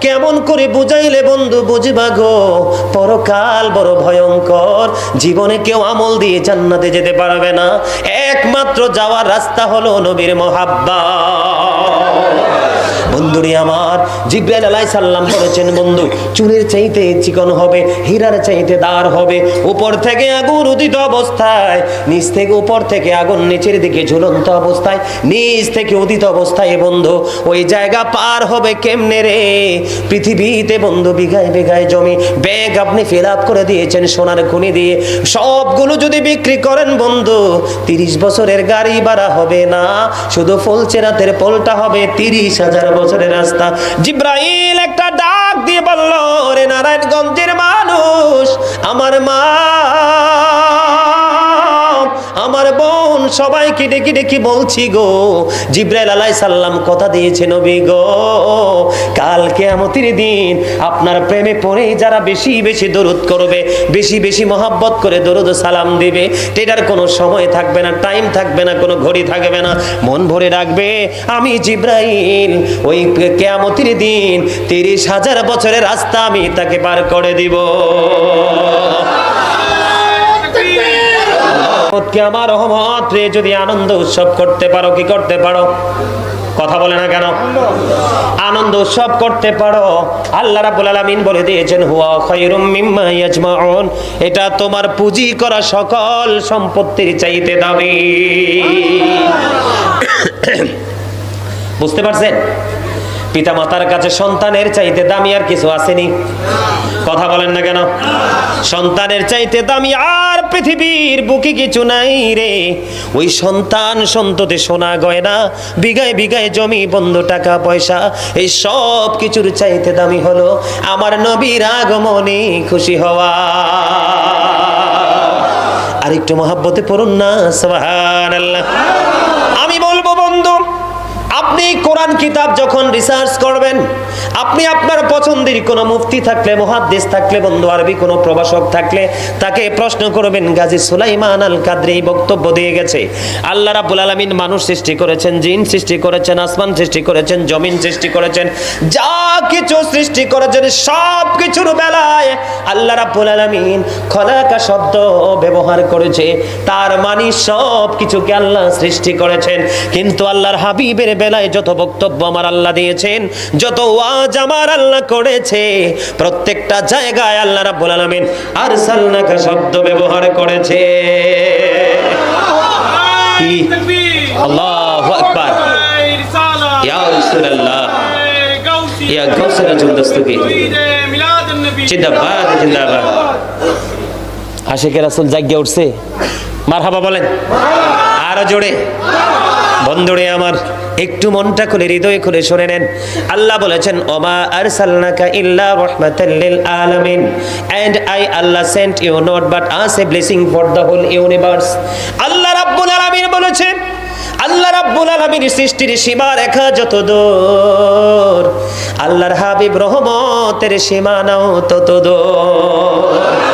কেমন করে বুঝাইলে বন্ধু বুঝবা গো? পরকাল বড় ভয়ঙ্কর। জীবনে কেউ আমল দিয়ে জান্নাতে যেতে পারবে না। একমাত্র যাওয়ার রাস্তা হলো নবীর মহাব্বা বন্ধুরে আমার, জিব্রাইল আলাই সাল্লাম বলেছেন, বন্ধু, চুলের চাইতে চিকন হবে, হীরার চাইতে দাঁড় হবে। উপর থেকে আগুন উদিত অবস্থায়, নিচ থেকে উপর থেকে আগুন নিচের দিকে ঝুলন্ত অবস্থায়, নিচ থেকে উদিত অবস্থায়, বন্ধু, ওই জায়গা পার হবে কেমনে রে? পৃথিবীতে, বন্ধু, বিঘায় বিঘায় জমি, ব্যাগ আপনি ফিল করে দিয়েছেন সোনার খুনি দিয়ে। সবগুলো যদি বিক্রি করেন, বন্ধু, তিরিশ বছরের গাড়ি ভাড়া হবে না। শুধু ফুলচেরাতের পোলটা হবে তিরিশ হাজার বছরের রাস্তা। জিব্রাইল একটা ডাক দিয়ে বলল রে নারায়ণগঞ্জের মানুষ আমার মা বোন, সবাইকে ডেকে ডেকে বলছি গো, জিব্রাইল আলাই সাল্লাম কথা দিয়েছে নবী গো। কাল কেয়ামতির দিন আপনার প্রেমে পড়ে যারা বেশি বেশি দরুদ করবে, বেশি বেশি মহাব্বত করে দরুদ সালাম দিবে এটার কোনো সময় থাকবে না, টাইম থাকবে না, কোনো ঘড়ি থাকবে না। মন ভরে রাখবে, আমি জিব্রাইল, ওই কেয়ামতির দিন তিরিশ হাজার বছরের রাস্তা আমি তাকে পার করে দিব। কে আমার রহমত রে, যদি আনন্দ উৎসব করতে পারো, কি করতে পারো? কথা বলে না কেন? আনন্দ উৎসব করতে পারো। আল্লাহ রাব্বুল আলামিন বলে দিয়েছেন, হুয়া ইয়াজমাউন। এটা তোমার পুঁজি করা সকল সম্পত্তির চাইতে দামি। বুঝতে পারছেন? পিতা মাতার কাছে সন্তানের চাইতে দামি আর কিছু আসেনি। কথা বলেন না কেন? সন্তানের চাইতে দামি আর পৃথিবীর বুকে কিছু নাই রে। ওই সন্তান সন্ততে সোনা গয়না, বিঘায় বিঘায় জমি, বন্ধ টাকা, পয়সা, এই সব কিছুর চাইতে দামি হলো আমার নবীর আগমনে খুশি হওয়া। আর একটু মহাব্বতে পড়ুন না বলব বন্ধু আপনি কোরআন কিতাব যখন রিসার্চ করবেন আপনি আপনার পছন্দের কোনো মুফতি থাকলে মহাদ্দেশ থাকলে, বন্ধু আরবি কোনো প্রভাষক থাকলে, তাকে প্রশ্ন করবেন, গাজী সুলাইমান আল কাদরি এই বক্তব্য দিয়ে গেছে। আল্লাহ রাব্বুল আলামিন মানুষ সৃষ্টি করেছেন, জিন সৃষ্টি করেছেন, আসমান সৃষ্টি করেছেন, জমিন সৃষ্টি করেছেন, যা কিছু সৃষ্টি করেছেন, সব কিছুর বেলায় আল্লাহ রাব্বুল আলামিন খলাকা শব্দ ব্যবহার করেছে। তার মানে সব কিছুকে আল্লাহ সৃষ্টি করেছেন। কিন্তু আল্লাহর হাবিবের বেলায় যত বক্তব্য আমার আল্লাহ দিয়েছেন, যত ওয়াজ আমার আল্লাহ করেছে। প্রত্যেকটা জায়গায় আল্লাহ রাব্বুল আলামিন শব্দ ব্যবহার করেছে? আল্লাহু আকবার। ইয়া রাসূলুল্লাহ। ইয়া আজম দস্তগীর জিন্দাবাদ জিন্দাবাদ। আশিকের রাসূল জাগিয়ে উঠছে। মারহাবা বলেন। আরও জোরে। বন্ধুরে আমার একটু মনটা খুলে, হৃদয় খুলে শুনে নেন। আল্লাহ বলেছেন, ওমা আরসালনাকা ইল্লা রাহমাতাল লিল আলামিন। And I Allah sent you not but as a blessing for the whole universe আল্লাহ রাব্বুল আলামিন বলেছেন, আল্লাহ রাব্বুল আলামিন সৃষ্টির সীমা রেখা যত দূর আল্লাহর হাবিব রহমতের সীমানাও তত দূর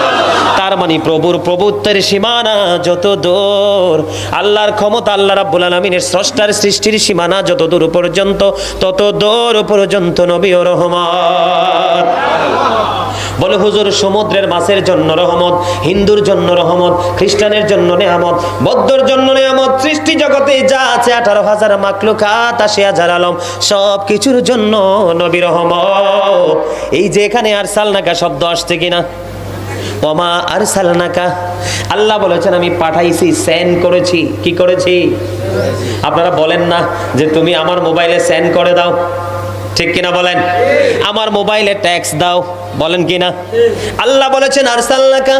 তার মানে প্রভুর প্রভুত্বের সীমানা যত দূর। আল্লাহর ক্ষমতা আল্লাহ রাব্বুল আলামিনের স্রষ্টার সৃষ্টির সীমানা যত দূর পর্যন্ত, তত দূর পর্যন্ত নবী ও রহমান বলে হুজুর, সমুদ্রের মাছের জন্য রহমত, হিন্দুর জন্য রহমত, খ্রিস্টানের জন্য নেয়ামত, বৌদ্ধর জন্য নেয়ামত, সৃষ্টি জগতে যা আছে, আঠারো হাজার মাকলুকাত আশি হাজার আলম সব কিছুর জন্য নবী রহমত। এই যে এখানে আর সালনাকা শব্দ আসছে কিনা? ওমা আর সালনাকা আল্লাহ বলেছেন, আমি পাঠাইছি সেন্ড করেছি। কি করেছি? আপনারা বলেন না যে তুমি আমার মোবাইলে সেন্ড করে দাও। ঠিক কিনা বলেন? আমার মোবাইলে ট্যাক্স দাও। বলেন কিনা? আল্লাহ বলেছেন আর সালনাকা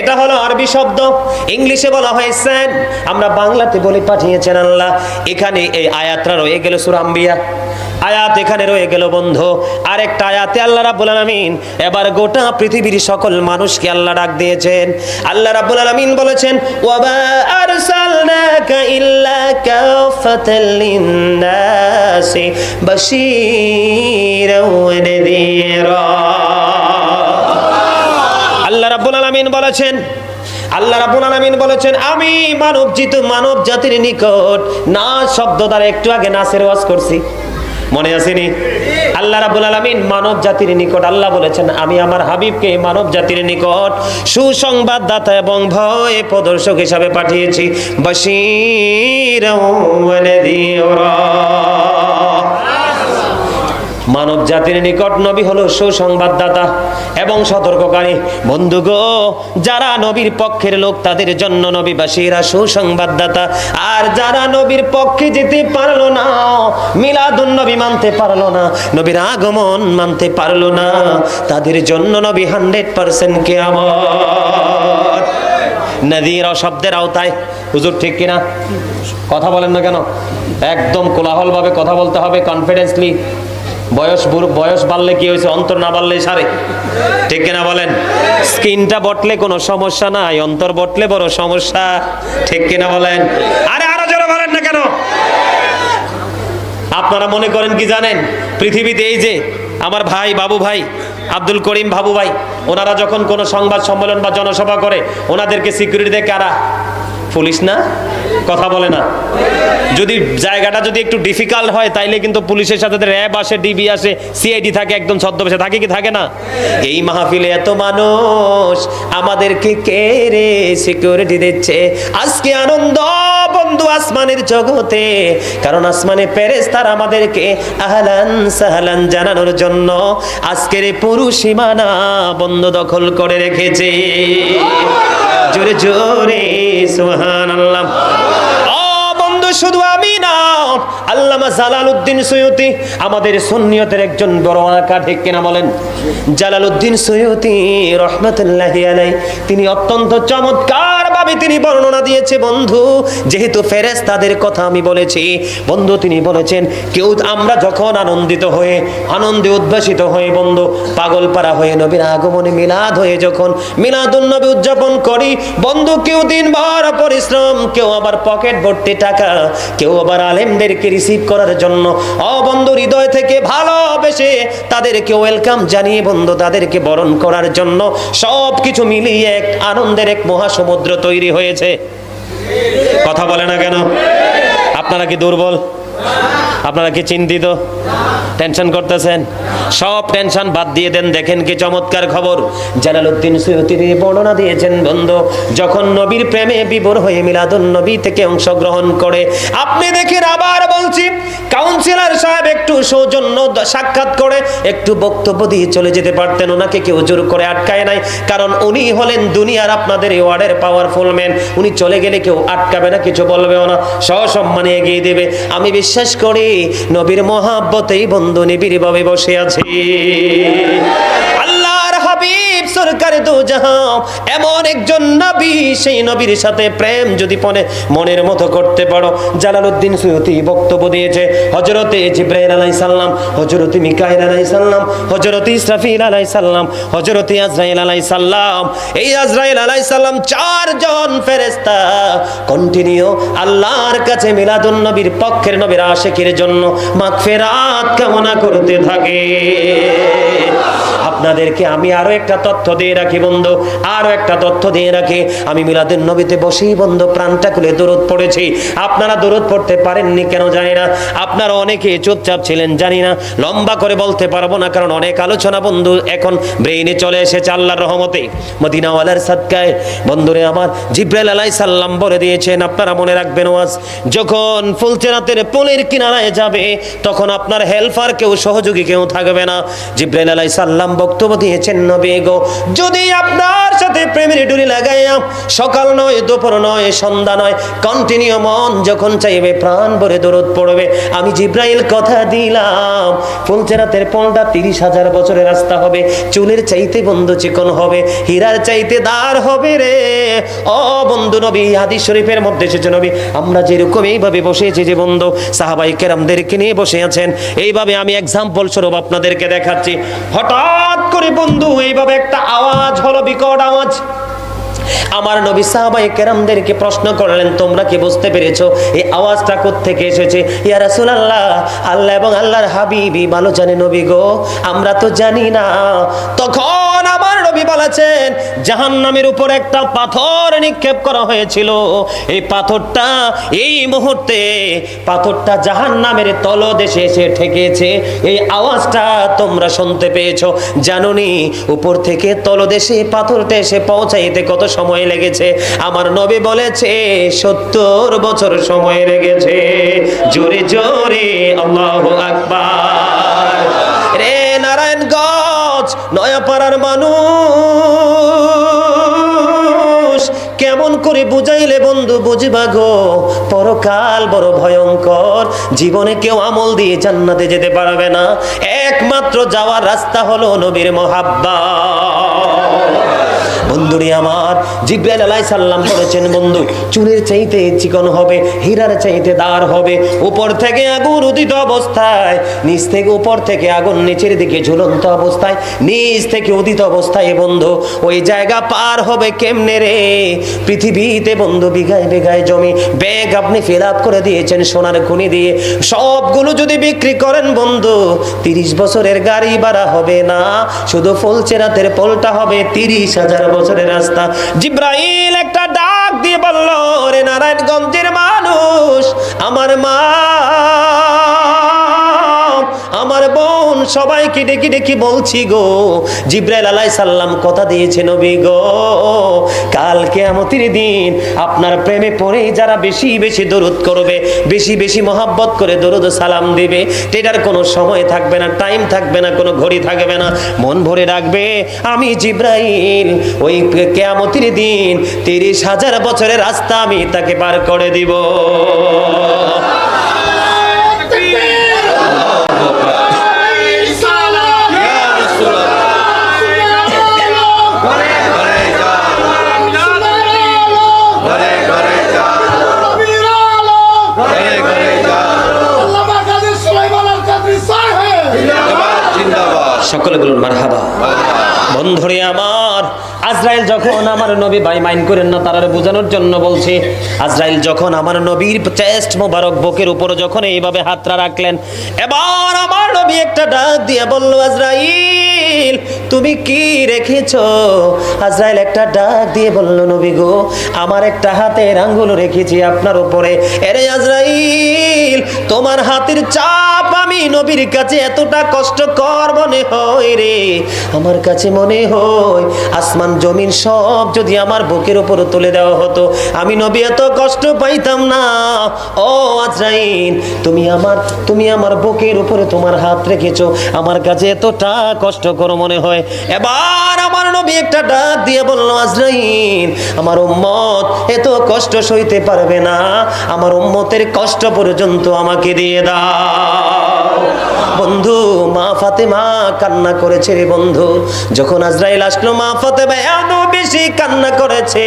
এটা হলো আরবি শব্দ। ইংলিশে বলা হয় স্যান আমরা বাংলাতে বলে, পাঠিয়েছেন আল্লাহ। এখানে এই আয়াতটা রয়ে গেল সুরাম্বিয়া আয়াত এখানে রয়ে গেল বন্ধু। আরেকটা আয়াতে আল্লাহ রাব্বুল আলামিন, এবার গোটা পৃথিবীর সকল মানুষকে আল্লাহ ডাক দিয়েছেন। আল্লাহ রাব্বুল আলামিন বলেছেন ওয়াবা আরসালনাকা ইল্লা কাফাতাল লিন্নাসি ওয়া নাযীরা আল্লাহ রাব্বুল আলামিন বলেছেন, আল্লাহ রাব্বুল আলামিন বলেছেন, আমি মানব জিত মানব জাতির নিকট না শব্দ দ্বারা একটু আগে নাসের ওয়াজ করছি। মনে আসেনি আল্লাহ রাবুল আলমিন মানব জাতির নিকট আল্লাহ বলেছেন, আমি আমার হাবিবকে মানব জাতির নিকট সুসংবাদদাতা এবং ভয় প্রদর্শক হিসাবে পাঠিয়েছি। বশীর মানব জাতির নিকট নবী হলো সুসংবাদদাতা এবং সতর্ককারী। বন্ধু গো, যারা নবীর পক্ষের লোক, তাদের জন্য নবীবাসীরা সুসংবাদদাতা। আর যারা নবীর পক্ষে যেতে পারল না, মিলাদুন নবী মানতে পারল না, নবীর আগমন মানতে পারল না, তাদের জন্য নবী হান্ড্রেড পার্সেন্ট কে আমার নদীর শব্দের আওতায়। হুজুর ঠিক কিনা? কথা বলেন না কেন? একদম কোলাহলভাবে কথা বলতে হবে কনফিডেন্সলি বয়স বয়স বাড়লে কি হয়েছে? অন্তর না বাড়লে সারে। ঠিক কিনা বলেন? স্কিনটা বটলে কোনো সমস্যা নাই, অন্তর বটলে বড় সমস্যা। ঠিক কিনা বলেন? আরে আরও জোরে বলেন না কেন? আপনারা মনে করেন কি জানেন? পৃথিবীতে এই যে আমার ভাই, বাবু ভাই, আব্দুল করিম বাবু ভাই, ওনারা যখন কোনো সংবাদ সম্মেলন বা জনসভা করে, ওনাদেরকে সিকিউরিটি দেয় কারা? পুলিশ না? কথা বলে না। যদি জায়গাটা যদি একটু ডিফিকাল্ট হয়, তাইলে কিন্তু পুলিশের সাথে র্যাব আসে ডিবি আসে সিআইডি থাকে, একদম ছদ্মবেশে, থাকে কি, থাকে না? এই মাহফিলে এত মানুষ, আমাদেরকে কে রে সিকিউরিটি দিচ্ছে? আজকে আনন্দ বন্ধু আসমানের জগতে, কারণ আসমানে প্যারেস তার আমাদেরকে আহলান সাহলান জানানোর জন্য আজকের পুরু সীমানা বন্ধ দখল করে রেখেছে। জোরে জোরে সুহান আল্লাহ বন্ধু আমাদের সুন্নিয়তের একজন বড় আঁকা ঠিক কিনা তিনি অত্যন্ত চমৎকার ভাবে তিনি বর্ণনা দিয়েছে, বন্ধু। যেহেতু ফেরেস তাদের কথা আমি বলেছি, বন্ধু, তিনি বলেছেন, কেউ, আমরা যখন আনন্দিত হয়ে, আনন্দে উদ্ভাসিত হয়ে, বন্ধু পাগল পারা হয়ে নবীর আগমনে মিলাদ হয়ে যখন মিলাদুন নবী উদযাপন করি, বন্ধু, কেউ দিনভর পরিশ্রম কেউ আবার পকেট ভর্তি টাকা কেউ আবার আলেমদেরকে রিসিভ করার জন্য অবন্ধু হৃদয় থেকে ভালোবেসে তাদেরকে ওয়েলকাম জানিয়ে বন্ধু, তাদেরকে বরণ করার জন্য সব কিছু মিলিয়ে এক আনন্দের এক মহাসমুদ্র তৈরি হয়েছে। কথা বলে না কেন? আপনারা কি দুর্বল? আপনারা কি চিন্তিত? টেনশন করতেছেন? সব টেনশন বাদ দিয়ে দেন, দেখেন কি চমৎকার খবর। জালালউদ্দিন সৈয়দী বর্ণনা দিয়েছেন, বন্ধু, যখন নবীর প্রেমে বিভোর হয়ে মিলাদুন নবী থেকে অংশগ্রহণ করে, আপনি দেখেন, আবার বলছি কাউন্সিলর সাহেব একটু সৌজন্য সাক্ষাৎ করে, একটু বক্তব্য দিয়ে চলে যেতে পারতেন, ওনাকে কেউ জোর করে আটকায় নাই, কারণ উনি হলেন দুনিয়ার আপনাদের ওয়ার্ডের পাওয়ারফুল ম্যান উনি চলে গেলে কেউ আটকাবে না, কিছু বলবেও না, সসম্মানে এগিয়ে দেবে। আমি বিশ্বাস করি নবীর মহাব্বতেই বন্ধু নিবিড় ভাবে বসে আছি। সরকার দু এমন একজন নবী, সেই নবীর সাথে প্রেম যদি পনে মনের মতো করতে পারো। জালালউদ্দিন সৈয়দী বক্তব্য দিয়েছে হজরতে জিব্রাইল আলাই সাল্লাম হজরতে মিকাইল আলাই সাল্লাম হজরতে ইসরাফিল আলাই সাল্লাম হজরতে আজরাইল আলাই সাল্লাম এই আজরাইল আলাই সাল্লাম চারজন ফেরেস্তা কন্টিনিউ আল্লাহর কাছে মিলাদুন নবীর পক্ষের নবীর আশেকের জন্য মাগফিরাত কামনা করতে থাকে। আপনাদেরকে আমি আরও একটা তথ্য দিয়ে রাখি, বন্ধু। আরও একটা তথ্য দিয়ে রাখি। আমি মিলাদের নবীতে বসেই, বন্ধু, প্রাণটা খুলে দূরত পড়েছি। আপনারা দূরত পড়তে পারেননি কেন জানি না। আপনারা অনেকে চুপচাপ ছিলেন, জানি না। লম্বা করে বলতে পারব না, কারণ অনেক আলোচনা, বন্ধু, এখন ব্রেইনে চলে এসেছে আল্লাহর রহমতে। মদিনাওয়ালার সাদকায়, বন্ধুরে আমার, জিব্রাইল আলাই সাল্লাম বলে দিয়েছেন, আপনারা মনে রাখবেন ওয়াজ, যখন ফুলচেরাতের পোলের কিনারায় যাবে, তখন আপনার হেল্পার কেউ, সহযোগী কেউ থাকবে না। জিব্রাইল আলাই সাল্লাম বক্তব্য দিয়েছেন নবী গো। যদি আপনার সাথে প্রেমের ডুরি লাগাইয়া সকাল নয়, দুপুর নয়, সন্ধ্যা নয় কন্টিনিউ মন যখন চাইবে, প্রাণ ভরে দরদ পড়বে। আমি জিব্রাইল কথা দিলাম, ফুলচেরাতের পোলটা তিরিশ হাজার বছরের রাস্তা হবে, চুলের চাইতে বন্ধু চিকন হবে, হীরার চাইতে দার হবে রে। অ বন্ধু নবী, হাদিস শরীফের মধ্যে এসেছে নবী, আমরা যেরকম এইভাবে বসেছি যে বন্ধু, সাহাবাই কেরামদেরকে নিয়ে বসে আছেন। এইভাবে আমি এক্সাম্পল স্বরূপ আপনাদেরকে দেখাচ্ছি। হঠাৎ করে, বন্ধু, এইভাবে একটা আওয়াজ হলো, বিকট আওয়াজ। আমার নবী সাহাবাই কেরামদেরকে প্রশ্ন করলেন, তোমরা কি বুঝতে পেরেছ এই আওয়াজটা থেকে এসেছে? ইয়া রাসূলুল্লাহ, আল্লাহ এবং আল্লাহর হাবিবি ভালো জানে নবী গো, আমরা তো জানি না। তখন আমার নবী বলেছেন, জাহান্নামের উপর একটা পাথর নিক্ষেপ করা হয়েছিল। এই পাথরটা এই মুহূর্তে পাথরটা জাহান্নামের তলদেশে এসে ঠেকেছে। এই আওয়াজটা তোমরা শুনতে পেয়েছ। জানুনি, উপর থেকে তলদেশে পাথরটা এসে পৌঁছাইতে কত সময় লেগেছে? আমার নবী বলেছে, সত্তর বছর সময় লেগেছে। জোরে জোরে, আল্লাহ আকবার। নয়াপাড়ার মানুষ, কেমন করে বুঝাইলে বন্ধু বুঝবা গো? পরকাল বড় ভয়ঙ্কর। জীবনে কেউ আমল দিয়ে জান্নাতে যেতে পারবে না। একমাত্র যাওয়ার রাস্তা হলো নবীর মহাব্বা। বন্ধুরে আমার, জিব্রাইল আলাই সাল্লাম বলেছেন, বন্ধু, চুলের চাইতে চিকন হবে, হীরার চাইতে দাঁড় হবে, উপর থেকে আগুন উদিত অবস্থায়, নিচ থেকে উপর থেকে আগুন নিচের দিকে ঝুলন্ত অবস্থায়, নিচ থেকে উদিত অবস্থায়, বন্ধু, ওই জায়গা পার হবে কেমনে রে? পৃথিবীতে, বন্ধু, বিঘায় বিঘায় জমি, ব্যাগ আপনি ফিল করে দিয়েছেন সোনার খুনি দিয়ে, সবগুলো যদি বিক্রি করেন, বন্ধু, তিরিশ বছরের গাড়ি ভাড়া হবে না, শুধু ফুলচেরাতের পোলটা হবে তিরিশ হাজার বছরের রাস্তা। জিব্রাইল একটা ডাক দিয়ে বলল রে নারায়ণগঞ্জের মানুষ সবাইকে ডেকে ডেকে বলছি গো, জিব্রাইল আলাই সাল্লাম কথা দিয়েছে নবী গো। কাল কেয়ামতির দিন আপনার প্রেমে পড়ে যারা বেশি বেশি দরুদ করবে, বেশি বেশি মহাব্বত করে দরুদ সালাম দিবে এটার কোনো সময় থাকবে না টাইম থাকবে না, কোনো ঘড়ি থাকবে না, মন ভরে রাখবে। আমি জিব্রাইল, ওই কেয়ামতির দিন তিরিশ হাজার বছরের রাস্তা আমি তাকে পার করে দিব। সকলে বলুন মারহাবা। বন্ধুরে আমার, আজরাইল যখন আমার নবী ভাই মাইন করেন না তারা বোঝানোর জন্য বলছে, আজরাইল যখন আমার নবীর চেস্ট মোবারক বুকের উপর যখন এইভাবে হাতটা রাখলেন, এবার আমার নবী একটা ডাক দিয়ে বলল, আজরাইল, তুমি কি রেখেছো? আজরাইল একটা ডাক দিয়ে বলল, নবী গো, আমার একটা হাতের আঙ্গুল রেখেছি আপনার উপরে। এরে আজরাইল, তোমার হাতের চাপ আমি নবীর কাছে এতটা কষ্টকর মনে হয় রে। আমার কাছে মনে হয়, আসমান, জমিন সব যদি আমার বুকের উপর তুলে দেওয়া হতো, আমি নবী এত কষ্ট পাইতাম না। ও আজরাইল, তুমি আমার তুমি আমার বুকের উপরে তোমার হাত রেখেছো, আমার কাছে এতটা কষ্ট করো মনে হয়। এবার আমার নবী একটা ডাক দিয়ে বলল, আজরাইল, আমার উম্মত এত কষ্ট সইতে পারবে না, আমার উম্মতের কষ্ট পর্যন্ত আমাকে দিয়ে দাও। বন্ধু, মা ফাতেমা কান্না করেছে রে বন্ধু। যখন আজরাইল আসলো, মা ফাতেমা এত বেশি কান্না করেছে।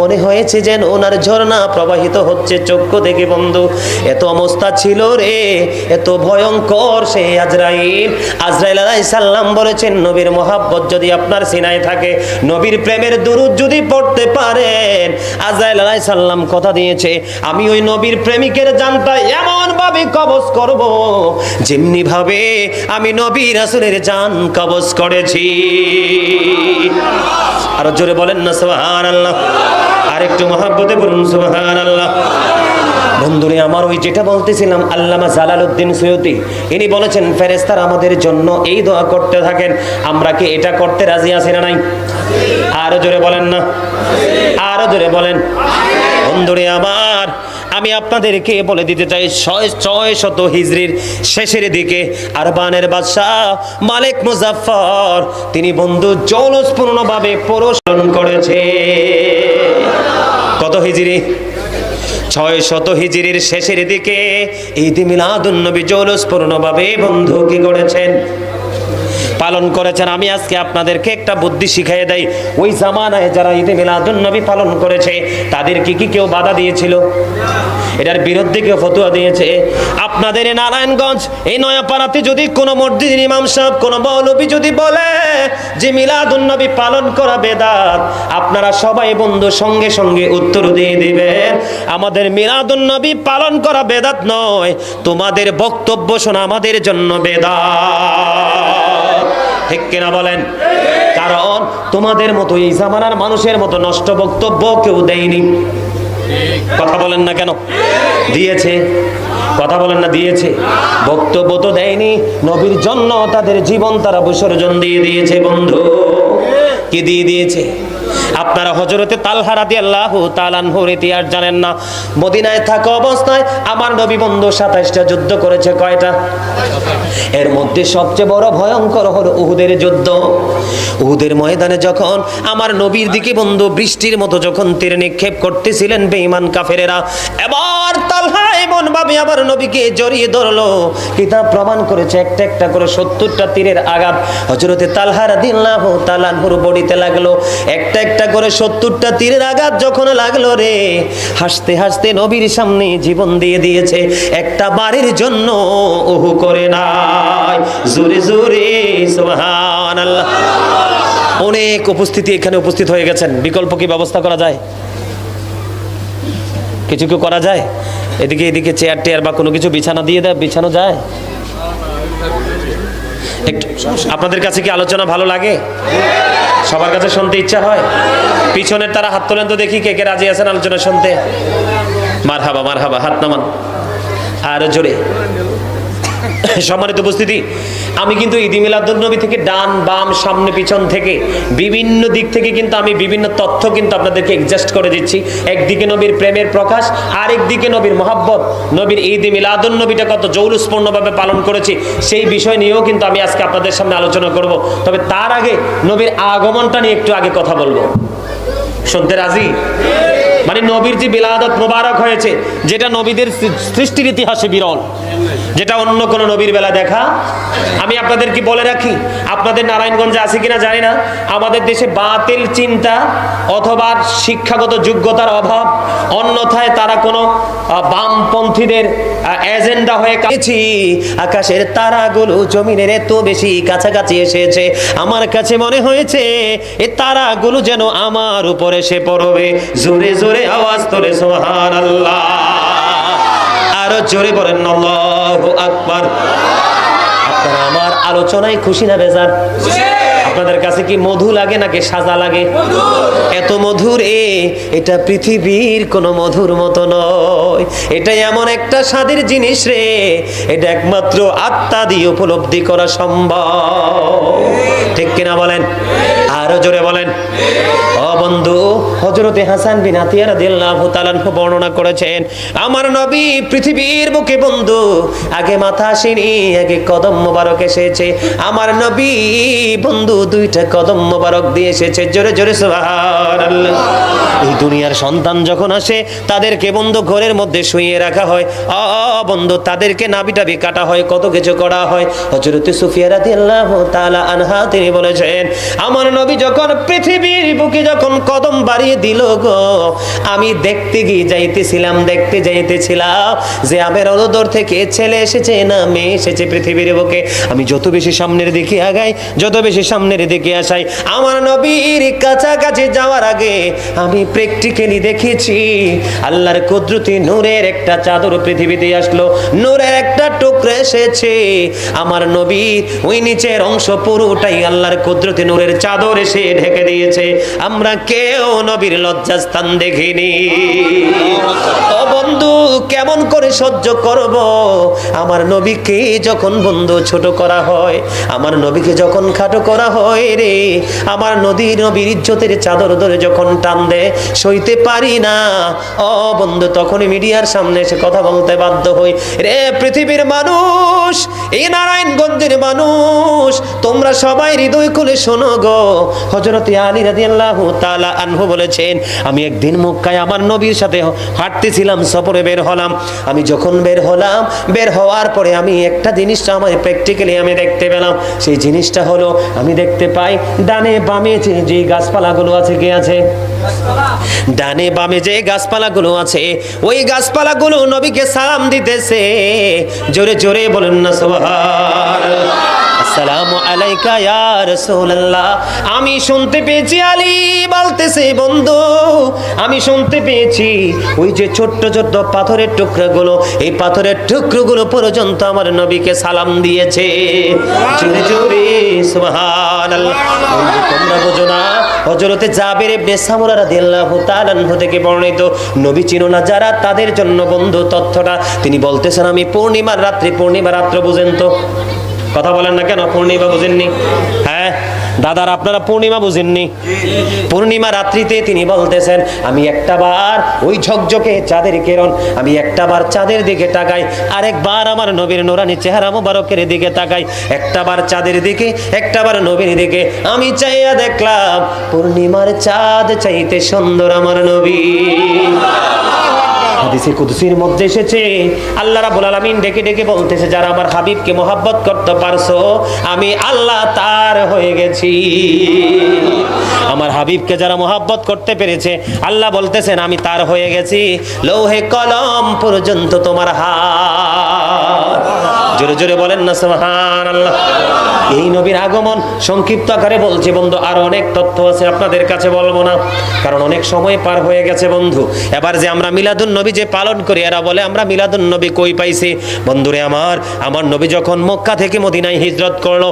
মনে হয়েছে যেন ওনার ঝর্ণা প্রবাহিত হচ্ছে চক্ষু দেখে বন্ধু। এত অবস্থা ছিল রে, এত ভয়ঙ্কর সে আজরাইল। আজরাইল আলাই সাল্লাম বলেছেন, নবীর মহাব্বত যদি আপনার সিনায় থাকে, নবীর প্রেমের দুরুদ যদি পড়তে পারেন। আজরাইল আলাই সাল্লাম কথা দিয়েছে, আমি ওই নবীর প্রেমিকের জানটা এমন ভাবে কবজ করব যেমনি ভাবে আমি নবী রাসুলের জান কবজ করেছি। আরও জোরে বলেন না সুবহান আল্লাহ আর একটু মহাব্বতে বলুন সুবহান আল্লাহ বন্ধুরে, আমার ওই যেটা বলতেছিলাম, আল্লামা জালালউদ্দিন সৈয়দি, ইনি বলেছেন ফেরেস্তার আমাদের জন্য এই দোয়া করতে থাকেন। আমরা কি এটা করতে রাজি আছি না নাই? আরও জোরে বলেন না। আরও জোরে বলেন। বন্ধুরে, আমার আমি আপনাদেরকে বলে দিতে চাই, ছয় ছয় শত হিজড়ির শেষের দিকে আরবানের বাদশাহ মালিক মুজাফফর, তিনি বন্ধু জৌলসপূর্ণভাবে প্রশন করেছে। কত হিজড়ি? ছয় শত হিজড়ির শেষের দিকে ঈদ মিলাদুন্নবী জৌলসপূর্ণভাবে বন্ধু কি করেছেন পালন করেছেন। আমি আজকে আপনাদেরকে একটা বুদ্ধি শিখিয়ে দেই। ওই জামানায় যারা ঈদে মিলাদুন নবী পালন করেছে, তাদের কি কি কেউ বাধা দিয়েছিল? এটার বিরুদ্ধে কেউ ফতুয়া দিয়েছে? আপনাদের এই নারায়ণগঞ্জ, এই নয়াপাড়াতে যদি কোনো মসজিদ ইমাম সাহেব, কোনো মৌলবী যদি বলে যে মিলাদুন নবী পালন করা বেদাত, আপনারা সবাই বন্ধু সঙ্গে সঙ্গে উত্তর দিয়ে দিবেন, আমাদের মিলাদুন নবী পালন করা বেদাত নয়, তোমাদের বক্তব্য শোনা আমাদের জন্য বেদাত। ঠিক কিনা বলেন? কারণ তোমাদের মতো এই জামানার মানুষের মতো নষ্ট বক্তব্য কেউ দেয়নি। কথা বলেন না কেন? দিয়েছে। কথা বলেন না, দিয়েছে। বক্তব্য তো দেয়নি। নবীর জন্য তাদের জীবন তারা বিসর্জন দিয়ে দিয়েছে, বন্ধু। কি দিয়ে দিয়েছে? আপনারা হজরতে তালহারাদি আল্লাহ তালানহুর ইতিহাস জানেন না। মদিনায় থাকা অবস্থায় আমার নবী বন্ধু সাতাইশটা যুদ্ধ করেছে, কয়টা? এর মধ্যে সবচেয়ে বড় ভয়ঙ্কর হল উহুদের যুদ্ধ। উহুদের ময়দানে যখন আমার নবীর দিকে বন্ধু বৃষ্টির মতো যখন তীর নিক্ষেপ করতেছিলেন বেঈমান কাফেরেরা, এবার তালহা এমন ভাবে আমার নবীকে জড়িয়ে ধরলো। কিতাব প্রমাণ করেছে একটা একটা করে সত্তরটা তীরের আঘাত। হজরতে তালহার দিল্লাহ তালানহুর বডিতে লাগল। একটা একটা করে সত্তরটা তীরের আঘাত যখন লাগল রে, হাসতে হাসতে নবীর সামনে জীবন দিয়ে দিয়েছে। একটা বাড়ির জন্য ওহু করে নাই। জোরে জোরে অনেক উপস্থিতি এখানে উপস্থিত হয়ে গেছেন। বিকল্প কি ব্যবস্থা করা যায়? কিছু কি করা যায়? এদিকে এদিকে চেয়ার টেয়ার বা কোনো কিছু বিছানা দিয়ে দেয়, বিছানো যায়? আপনাদের কাছে কি আলোচনা ভালো লাগে? সবার কাছে শুনতে ইচ্ছা হয়? পিছনের তারা হাত তোলেন তো দেখি কে কে রাজি আছেন আলোচনা শুনতে। মার হাবা মার হাবা হাত নামান। আরও জোরে। সম্মানিত উপস্থিতি, আমি কিন্তু ঈদি মিলাদুন্নবী থেকে ডান, বাম, সামনে, পিছন থেকে বিভিন্ন দিক থেকে কিন্তু আমি বিভিন্ন তথ্য কিন্তু আপনাদেরকে এডজাস্ট করে দিচ্ছি। একদিকে নবীর প্রেমের প্রকাশ আরেক দিকে নবীর মহাব্বত। নবীর ঈদ মিলাদুন্নবীটা কত জৌলুসপূর্ণভাবে পালন করেছি, সেই বিষয় নিয়েও কিন্তু আমি আজকে আপনাদের সামনে আলোচনা করব। তবে তার আগে নবীর আগমনটা নিয়ে একটু আগে কথা বলব। শুনতে রাজি? মানে নবীর যে বিলাদত মোবারক হয়েছে, যেটা নবীদের সৃষ্টির ইতিহাসে বিরল। যেটা অন্য কোনো নবীর বেলা দেখা, আমি আপনাদের কি বলে রাখি? আপনাদের নারায়ণগঞ্জে আছে কিনা জানি না। আমাদের দেশে বাতিল চিন্তা অথবা শিক্ষাগত যোগ্যতার অভাব, অন্যথায় তারা কোনো বামপন্থীদের এজেন্ডা হয়ে কাছি আকাশের তারাগুলো জমিনের এত বেশি কাছাকাছি এসেছে। আমার কাছে মনে হয়েছে, এ তারাগুলো যেন আমার উপরে এসে পড়বে। জোরে জোরে আওয়াজ তোলে সোহান আল্লাহ আরও জোরে বলেন আল্লাহু আকবার। আপনারা আমার আলোচনায় খুশি না বেজার? আপনাদের কাছে কি মধু লাগে নাকি সাজা লাগে? এত মধুর এ, এটা পৃথিবীর কোনো মধুর মতো নয়। এটা এমন একটা স্বাদের জিনিস রে, এটা একমাত্র আত্মা দিয়ে উপলব্ধি করা সম্ভব। ঠিক কিনা বলেন? আরও জোরে বলেন। বন্ধু হজরতে হাসান বিন আতিয়া রাদিয়াল্লাহু তাআলা আনহু বর্ণনা করেছেন, আমার নবী পৃথিবীর বুকে বন্ধু, আগে মাথা আসেনি, আগে কদম মোবারক এসেছে। আমার নবী বন্ধু দুইটা কদম মোবারক দিয়ে এসেছে। জোরে জোরে এই দুনিয়ার সন্তান যখন আসে, তাদেরকে বন্ধু ঘরের মধ্যে শুইয়ে রাখা হয়। অ বন্ধু, তাদেরকে নাবি টাবি কাটা হয়, কত কিছু করা হয়। হজরতে সুফিয়া রাদিয়াল্লাহু তাআলা আনহা, তিনি বলেছেন, আমার নবী যখন পৃথিবীর বুকে যখন কদম বাড়িয়ে দিল গো, আমি দেখতে গিয়ে যাইতেছিলাম, দেখতে যাইতেছিলাম যে আমের অলদর থেকে ছেলে এসেছে না মেয়ে এসেছে পৃথিবীর বুকে। আমি যত বেশি সামনের দিকে আগাই, যত বেশি সামনের দিকে আসাই। আমার নবীর কাছাকাছি যাওয়ার আগে আমি প্র্যাকটিক্যালি দেখেছি, আল্লাহর কুদরতি নূরের একটা চাদর পৃথিবীতে আসলো। নূরের একটা টুকরো এসেছে। আমার নবীর ওই নিচের অংশ পুরোটাই আল্লাহর কুদরতি নূরের চাদর এসে ঢেকে দিয়েছে। আমরা কেউ নবীর লজ্জাস্থান দেখিনি। ও বন্ধু, কেমন করে সহ্য করব? আমার নবীকে যখন বন্ধু ছোট করা হয়, আমার নবীকে যখন খাটো করা হয় রে। আমার নদী নবীর ইজ্জতের চাদর ধরে যখন টান দেয় সইতে পারি না। ও বন্ধু তখন মিডিয়ার সামনে এসে কথা বলতে বাধ্য হই। রে পৃথিবীর মানুষ এই নারায়ণগঞ্জের মানুষ, তোমরা সবাই হৃদয় খুলে শোনো গো। হজরত আলী রাদিয়াল্লাহু তাআলা আনহু বলেছেন, আমি একদিন মক্কায় আমার নবীর সাথে হাঁটতেছিলাম, সফরে বের হলাম। আমি যখন বের হলাম, বের হওয়ার পরে আমি একটা জিনিস আমার প্র্যাকটিক্যালি আমি দেখতে পেলাম। সেই জিনিসটা হলো, আমি দেখতে পাই। ডানে বামে যে যে গাছপালাগুলো আছে, কে আছে? ডানে বামে যে গাছপালাগুলো আছে, ওই গাছপালাগুলো নবীকে সালাম দিতেছে। জোরে জোরে বলেন না, সুবহানাল্লাহ। আসসালামু আলাইকা ইয়া রাসূলুল্লাহ। আমি শুনতে পেয়েছি আলী বলতেছে, বন্ধু, আমি শুনতে পেয়েছি ওই যে ছোট্ট ছোট্ট পাথরের টুকরোগুলো, এই পাথরের টুকরোগুলো পর্যন্ত আমার নবীকে সালাম দিয়েছে। জোরে জোরে, সুবহানাল্লাহ। তোমরা বোঝো না, হযরতে জাবের ইবনে সামুরা রাদিয়াল্লাহু তাআলা থেকে বর্ণিত, নবী চিনো না যারা তাদের জন্য বন্ধু তথ্যটা। তিনি বলতেছেন, আমি পূর্ণিমার রাত্রি, পূর্ণিমা রাত্র বুঝেন তো কথা বলেন না কেন? পূর্ণিমা বুঝেননি? হ্যাঁ? দাদার আপনারা পূর্ণিমা বুঝেননি? পূর্ণিমা রাত্রিতে তিনি বলতেছেন, আমি একটা বার ওই ঝকঝকে চাঁদের কিরণ, আমি একটা বার চাঁদের দিকে তাকাই, আরেকবার আমার নবীর নোরানি চেহারা মুবারকের দিকে তাকাই, একটা বার চাঁদের দিকে, একটা বার নবীর দিকে, আমি চাইয়া দেখলাম পূর্ণিমার চাঁদ চাইতে সুন্দর আমার নবী। হাদিসে কুদসির মধ্যে এসেছে, আল্লাহ ডেকে ডেকে বলতেছে, যারা আমার হাবিবকে মোহাব্বত করতে পারছ, আমি আল্লাহ তার হয়ে গেছি। আমার হাবিবকে যারা মোহাব্বত করতে পেরেছে, আল্লাহ বলতেছেন, আমি তার হয়ে গেছি, লৌহে কলম পর্যন্ত তোমার হাত। জোরে জোরে বলেন না আল্লাহ এই নবীর আগমন সংক্ষিপ্ত আকারে বলছি, বন্ধু, আর অনেক তথ্য আছে আপনাদের কাছে বলব না, কারণ অনেক সময় পার হয়ে গেছে, বন্ধু। এবার যে আমরা নবী যে পালন করি, এরা বলে, আমরা মিলাদুন নবী কই পাইছি? বন্ধুরে আমার আমার নবী যখন মক্কা থেকে মদিনায় হিজরত করল,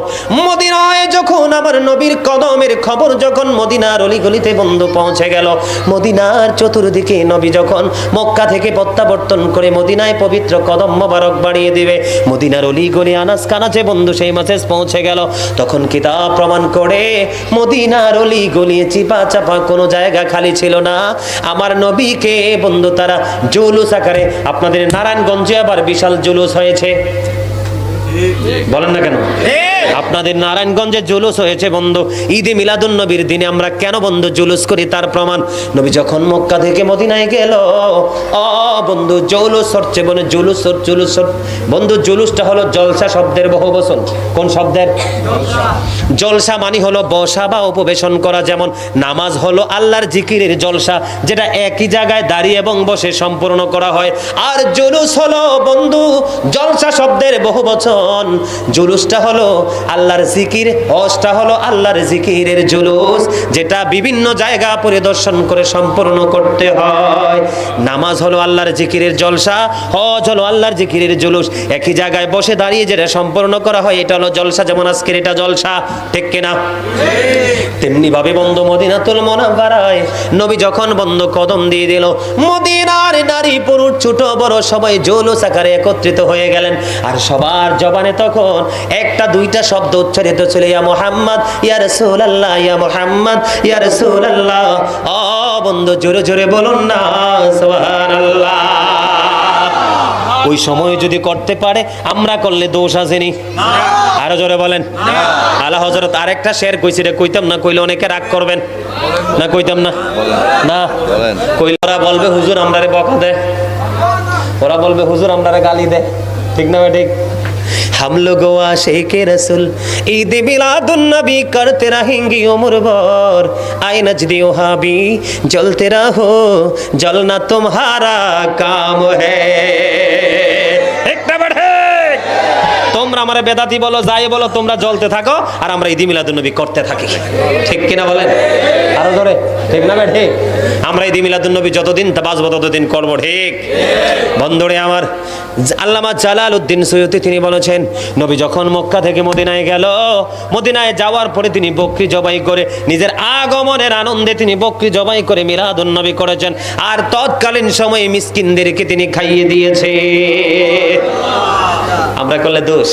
মদিনায় যখন আমার নবীর কদমের খবর যখন মদিনার অলিগলিতে বন্ধু পৌঁছে গেল, মদিনার চতুর্দিকে নবী যখন মক্কা থেকে প্রত্যাবর্তন করে মদিনায় পবিত্র কদম মোবারক বাড়িয়ে দিবে, মদিনার অলিগলি আনাস কানাচে বন্ধু সেই মেসেজ পৌঁছে গেল। তখন কিতাব প্রমাণ করে, মদিনার অলি গলি চিপা চাপা কোনো জায়গা খালি ছিল না। আমার নবীকে বন্ধু তারা জুলুস আকারে আপনাদের নারায়ণগঞ্জে আবার বিশাল জুলুস হয়েছে। বলেন না কেন? আপনাদের নারায়ণগঞ্জে জুলুস হয়েছে বন্ধু। ঈদে মিলাদুন নবীর দিনে আমরা কেন বন্ধু জুলুস করি তার প্রমাণ? নবী যখন মক্কা থেকে মদিনায় গেল অ বন্ধু জৌলুস হচ্ছে বলে জুলুস জুলুস বন্ধু, জুলুসটা হলো জলসা শব্দের বহু বচন। কোন শব্দের? জলসা মানে হলো বসা বা উপবেশন করা। যেমন, নামাজ হলো আল্লাহর জিকিরের জলসা, যেটা একই জায়গায় দাঁড়িয়ে এবং বসে সম্পূর্ণ করা হয়। আর জুলুস হলো বন্ধু, জলসা শব্দের বহু বচন। জুলুসটা হলো আল্লাহর জিকির, হজটা হলো আল্লাহর জিকিরের জুলুস, যেটা বিভিন্ন জায়গা পরিদর্শন করে সম্পূর্ণ করতে হয়। নামাজ হলো আল্লাহর জিকিরের জলসা, হজ হলো আল্লাহর জিকিরের জুলুস। একই জায়গায় বসে দাঁড়িয়ে যেটা সম্পূর্ণ করা হয়, এটা হলো জলসা, যেমন আজকের এটা জলসা, ঠিক কিনা? তেমনি ভাবে বন্ধ মদিনাতুল মোনাব্বারায় নবী যখন বন্ধ কদম দিয়ে দিল, মদিনার নারী পুরুষ ছোট বড় সবাই জৌলুস আকারে একত্রিত হয়ে গেলেন। আর সবার জবানে তখন একটা, দুইটা শব্দ উচ্চারিত ছিল ইয়া মোহাম্মদ ইয়া রাসূলুল্লাহ ইয়া মোহাম্মদ ইয়া রাসূলুল্লাহ। ও বন্ধু জোরে জোরে বলুন না সুবহানাল্লাহ। ওই সময় যদি করতে পারে আমরা করলে দোষ আসেনি। আরও জোরে বলেন। আলা হজরত আরেকটা শের কইছি রে কইতাম না কইলে অনেকে রাগ করবেন। না কইতাম না। না। কইলে ওরা বলবে হুজুর আমরারে বকা দে। ওরা বলবে হুজুর আমরারে গালি দে। ঠিক না ভাই ঠিক? हम लोगों आशे के रसुल ईद मिलादुलनबी करते रहेंगे उम्र भर आए नजदी हाबी जलते रहो जलना तुम्हारा काम है তোমরা আমার বেদাতি বলো, যাই বলো, তোমরা জ্বলতে থাকো আর আমরা ঈদ মিলাদুন নবী করতে থাকি। ঠিক কিনা বলেন? আরও ধরে ঠিক না ভাই? ঠিক? আমরা ঈদ মিলাদুন নবী যতদিন বাঁচবো, ততদিন করব, ঠিক? বন্ধুরে আমার, আল্লামা জালাল উদ্দিন সৈয়দি তিনি বলেছেন, নবী যখন মক্কা থেকে মদিনায় গেল, মদিনায় যাওয়ার পরে তিনি বকরি জবাই করে নিজের আগমনের আনন্দে তিনি বকরি জবাই করে মিলাদুন নবী করেছেন। আর তৎকালীন সময়ে মিসকিনদেরকে তিনি খাইয়ে দিয়েছে। আমরা করলে দোষ।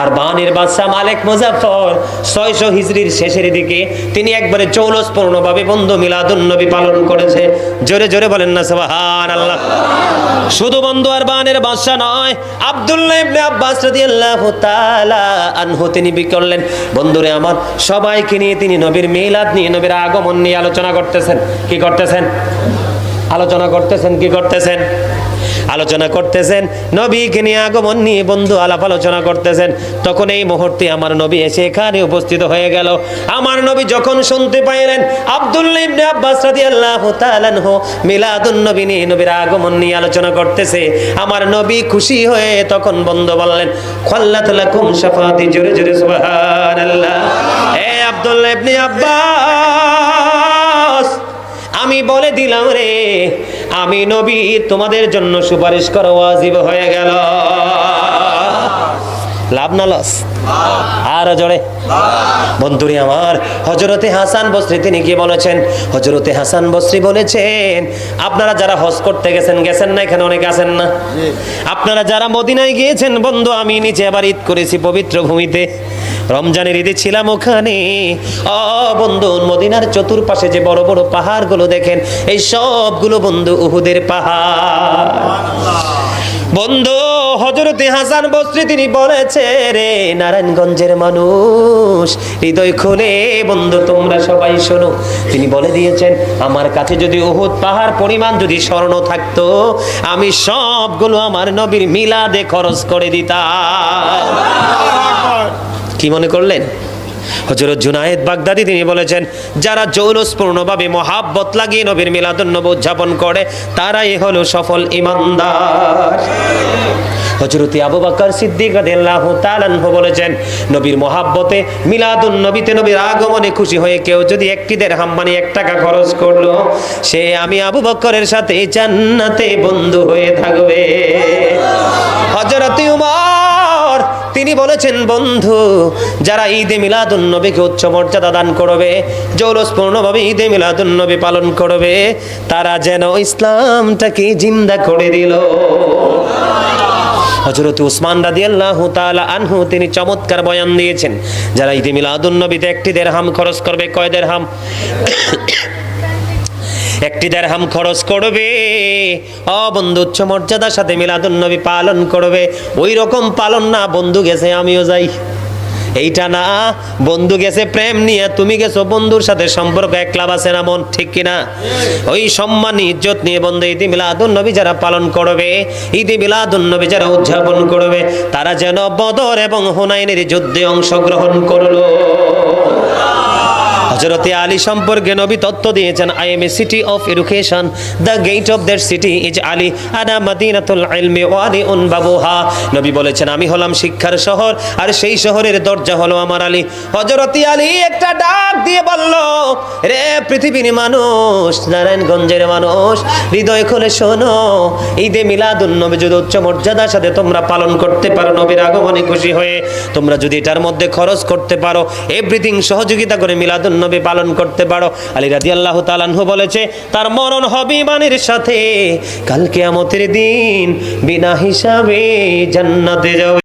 আর বাহানির বাদশাহ মালিক মুজাফর ছয়শো হিজড়ির শেষের দিকে তিনি একবারে চৌলস পূর্ণভাবে বন্ধু মিলাদুন নবী পালন করেছে। জোরে জোরে বলেন না সুবহান আল্লাহ শুধু বন্ধু আর বাহানের বাদশাহ নয়, আব্দুল্লাহ ইবনে আব্বাস রাদিয়াল্লাহু তাআলা আনহু তিনি বি করলেন, বন্ধুরে আমার, সবাইকে নিয়ে তিনি নবীর মিলাদ নিয়ে, নবীর আগমন নিয়ে আলোচনা করতেছেন। কি করতেছেন? আলোচনা করতেছেন, কি করতেছেন? আলোচনা করতেছেন, নবীকে নিয়ে আগমন নিয়ে বন্ধু আলাপ আলোচনা করতেছেন। তখন এই মুহূর্তে আমার নবী এসে এখানে উপস্থিত হয়ে গেল। আমার নবী যখন শুনতে পাইলেন আব্দুল্লাহ ইবনে আব্বাস রাদিয়াল্লাহু তাআলা আনহু মিলাদুন নবী নিয়ে নবীর আগমন নিয়ে আলোচনা করতেছে। আমার নবী খুশি হয়ে তখন বন্ধু বললেন, খাল্লাত লাকুম শাফাতি। জোরে জোরে, সুবহানাল্লাহ। এ আব্দুল্লাহ ইবনে আব্বাস! আমি বলে দিলাম রে। আমি নবী তোমাদের জন্য সুপারিশ করা ওয়াজিব হয়ে গেল। লাভ না লস? আর জোরে। বন্ধুরি আমার হজরতে হাসান বস্রি তিনি কি বলেছেন? হজরতে হাসান বস্রি বলেছেন আপনারা যারা হজ করতে গেছেন গেছেন না এখানে অনেকে আছেন না? আপনারা যারা মদিনায় গিয়েছেন বন্ধু আমি নিচে আবার ঈদ করেছি পবিত্র ভূমিতে। রমজানের ঈদে ছিলাম ওখানে। অ বন্ধু, মদিনার চতুর্পাশে যে বড় বড় পাহাড়গুলো দেখেন, এই সবগুলো বন্ধু উহুদের পাহাড়। বন্ধু হজরতে হাসান বস্রি তিনি বলেছে, রে নারায়ণগঞ্জের মানুষ, হৃদয় খুলে, বন্ধু, তোমরা সবাই শোনো। তিনি বলে দিয়েছেন, আমার কাছে যদি উহুদ পাহাড় পরিমাণ যদি স্বর্ণ থাকতো, আমি সবগুলো আমার নবীর মিলাদে খরচ করে দিতাম। কি মনে করলেন? হজরত জুনায়েদ বাগদাদি তিনি বলেছেন, যারা জৌলসপূর্ণভাবে মহাব্বত লাগিয়ে নবীর মিলাদুন্নব উদযাপন করে, তারাই হলো সফল ইমানদার। হজরতি আবু বকর সিদ্দিক রাদিয়াল্লাহু তাআলা বলেছেন, নবীর মহাব্বতে মিলাদুন নবীতে নবীর আগমনে খুশি হয়ে কেউ যদি একটি দেড়হাম মানে এক টাকা খরচ করল, সে আমি আবু বকরের সাথে জান্নাতে বন্ধু হয়ে থাকবে। হজরত উমর তিনি বলেছেন, বন্ধু, যারা ঈদে মিলাদুন নবীকে উচ্চ মর্যাদা দান করবে, জৌলসপূর্ণভাবে ঈদে মিলাদুন নবী পালন করবে, তারা যেন ইসলামটাকে জিন্দা করে দিল। হজরত উসমান রাদিয়াল্লাহু তাআলা আনহু, তিনি চমৎকার বয়ান দিয়েছেন, যারা ঈদে মিলাদুন নবীতে একটি দেড়হাম খরচ করবে, কয় দেড়হাম? একটি দেড়হাম খরচ করবে। অ, বন্ধু, উচ্চ মর্যাদার সাথে মিলাদুন নবী পালন করবে। ওই রকম পালন না, বন্ধু গেছে, আমিও যাই। এইটা না, বন্ধু গেছে, প্রেম নিয়ে তুমি গেছো, বন্ধুর সাথে সম্পর্ক একলাভ আছে না, মন ঠিক কিনা? ওই সম্মান, ইজ্জত নিয়ে বন্ধু ঈদে মিলাদুন নবী যারা পালন করবে ঈদে মিলাদুন নবী যারা উদযাপন করবে, তারা যেন বদর এবং হুনাইনের যুদ্ধে অংশগ্রহণ করল। হজরতে আলী সম্পর্কে নবী তত্ত্ব দিয়েছেন I am a city of education the gate of that city is Ali. আনা মাদিনাতুল ইলমি ওয়ালি উন বাবুহা। নবী বলেছেন, আমি হলাম শিক্ষার শহর, আর সেই শহরের দরজা হলো আমার আলী। হজরতে আলী একটা ডাক দিয়ে বলল, রে পৃথিবীর মানুষ, নারায়ণগঞ্জের মানুষ, হৃদয় খুলে শোনো। ঈদে মিলাদুন নবী যদি উচ্চ মর্যাদার সাথে তোমরা পালন করতে পারো, নবীর আগমনে খুশি হয়ে। তোমরা যদি এটার মধ্যে খরচ করতে পারো এভরিথিং সহযোগিতা করে মিলাদুন নবী পালন করতে পারো। আলী রাজি আল্লাহ তালানহু বলেছে, তার মরণ হবে ইমানের সাথে। কালকে আমতের দিন বিনা হিসাবে জান্নাতে যাবে।